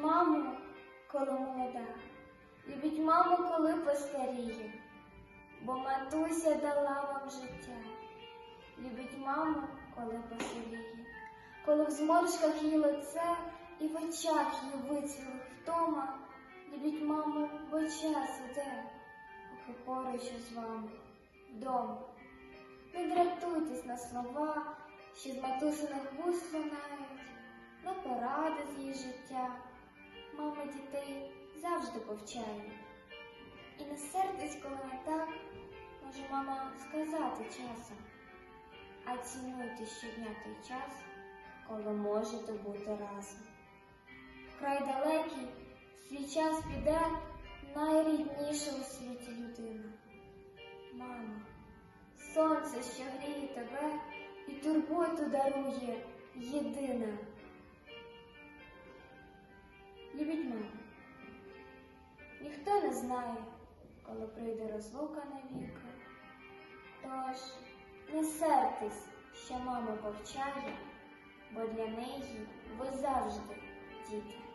маму, коли молода, любіть маму, коли постаріє, бо матуся дала вам життя. Любіть маму, коли посиліє, коли в зморшках її лице і в очах її вицвілих втома. Любіть маму, бо час іде, поки поруч з вами вдома. Не дратуйтесь на слова, що з матусиних вуст лунають, на поради з її життя. Мама дітей завжди повчає. І не сердись, коли не так, може мама сказати часом. А цінуйте щодня той час, коли можете бути разом. Вкрай далекий свій час піде найрідніша у світі людина. Мама, сонце, що гріє тебе і турботу дарує єдина. Не знає, коли прийде розлука навіки. Тож не сертесь, що мама повчає, бо для неї ви завжди діти.